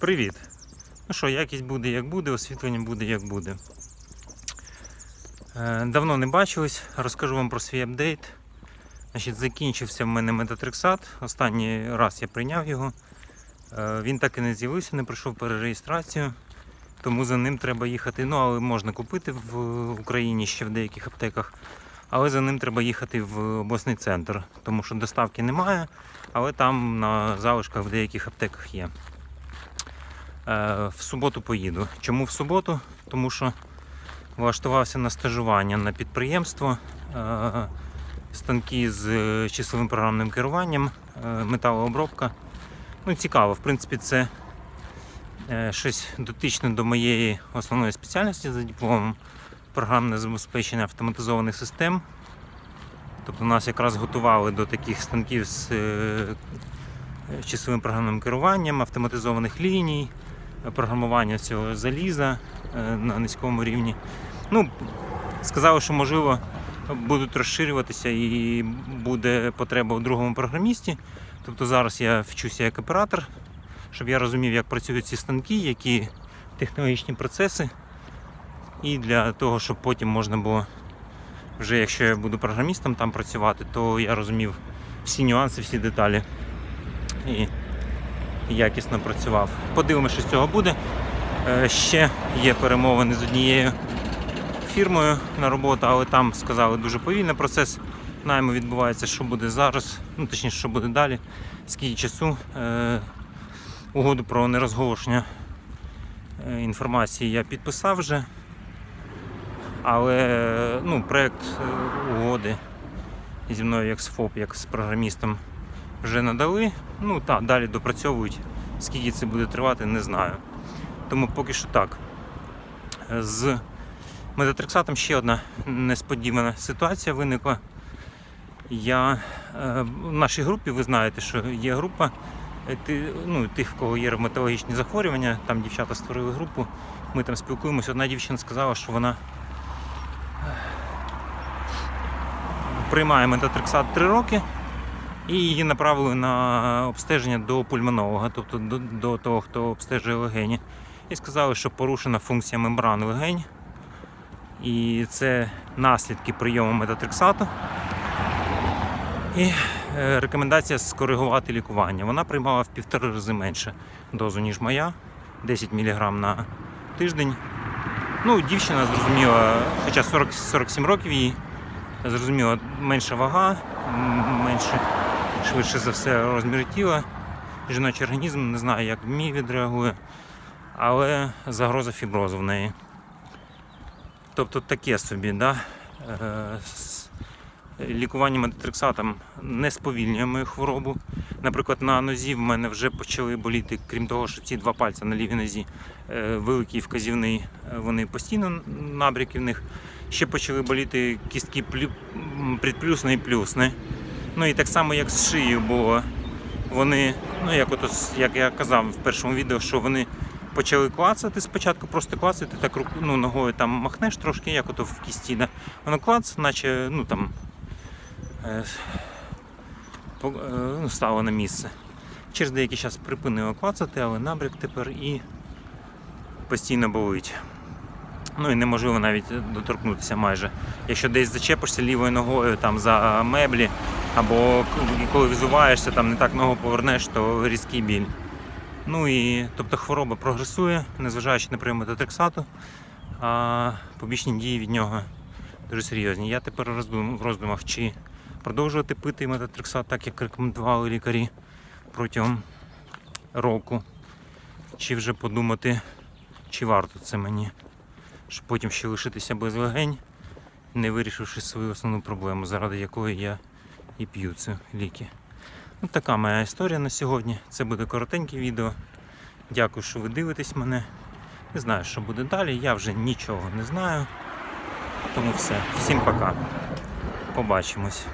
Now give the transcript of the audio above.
Привіт! Ну що, якість буде як буде, освітлення буде як буде. Е, Давно не бачились, розкажу вам про свій апдейт. Значить, закінчився в мене метатрексат. Останній раз я прийняв його. Е, Він так і не з'явився, не пройшов перереєстрацію, тому за ним треба їхати. Ну, але можна купити в Україні ще в деяких аптеках. Але за ним треба їхати в обласний центр, тому що доставки немає, але там на залишках в деяких аптеках є. Е, В суботу поїду. Чому в суботу? Тому що влаштувався на стажування на підприємство, е, станки з е, числовим програмним керуванням, металообробка. Ну, цікаво, в принципі, це щось дотичне до моєї основної спеціальності за дипломом програмне забезпечення автоматизованих систем. Тобто нас якраз готували до таких станків з часовим програмним керуванням, автоматизованих ліній, програмування цього заліза е, на низькому рівні. Ну, сказали, що можливо будуть розширюватися і буде потреба в другому програмісті. Тобто зараз я вчуся як оператор, щоб я розумів, як працюють ці станки, які технологічні процеси. І для того, щоб потім можна було, вже якщо я буду програмістом там працювати, то я розумів всі нюанси, всі деталі. І якісно працював. Подивимося, що з цього буде. Е, Ще є перемовини з однією фірмою на роботу, але там сказали дуже повільний процес. Найму відбувається, що буде зараз, ну точніше, що буде далі, скільки часу. Е, Угоду про нерозголошення е, інформації я підписав вже. Але ну, проєкт угоди зі мною як з ФОП, як з програмістом вже надали. Ну так, далі допрацьовують. Скільки це буде тривати, не знаю. Тому поки що так. Е, З метатрексатом ще одна несподівана ситуація виникла. Я е, в нашій групі, ви знаєте, що є група е, ну, тих, в кого є ревматологічні захворювання, там дівчата створили групу, ми там спілкуємося. Одна дівчина сказала, що вона приймає метатрексат 3 роки і її направили на обстеження до пульмонолога, тобто до, до того, хто обстежує легені. І сказали, що порушена функція мембран легень. І це наслідки прийому метатрексату. І е, рекомендація скоригувати лікування. Вона приймала в півтори рази менше дозу, ніж моя, 10 мг на тиждень. Ну, дівчина зрозуміла, хоча 40, 47 років їй, зрозуміла, менша вага, менше, швидше за все, розмір тіла. Жіночий організм не знаю, як мій відреагує, але загроза фіброзу в неї. Тобто таке собі, да? Е, лікування метатрексатом не сповільнює мою хворобу. Наприклад, на нозі в мене вже почали боліти, крім того, що ці два пальці на лівій нозі, е, великий вказівний, е, вони постійно набряки в них. Ще почали боліти кістки плю- предплюсне і плюсне. Ну і так само, як з шиєю було. Вони, ну як от, як я казав в першому відео, що вони почали клацати спочатку, просто клацати, так ну, ногою там махнеш трошки, як ото в кісті. Да? Воно клац, наче ну там е, е, ну, стало на місце. Через деякий час припинило клацати, але набряк тепер і постійно болить. Ну і неможливо навіть доторкнутися майже. Якщо десь зачепишся лівою ногою там за меблі, або коли взуваєшся, там не так ногу повернеш, то різкий біль. Ну і тобто хвороба прогресує, незважаючи на прийом метатрексату, а побічні дії від нього дуже серйозні. Я тепер роздум, в роздумах, чи продовжувати пити метатрексат, так як рекомендували лікарі протягом року, чи вже подумати, чи варто це мені, щоб потім ще лишитися без легень, не вирішивши свою основну проблему, заради якої я і п'ю ці ліки. Ось така моя історія на сьогодні. Це буде коротеньке відео. Дякую, що ви дивитесь мене. Не знаю, що буде далі. Я вже нічого не знаю. Тому все. Всім пока. Побачимось.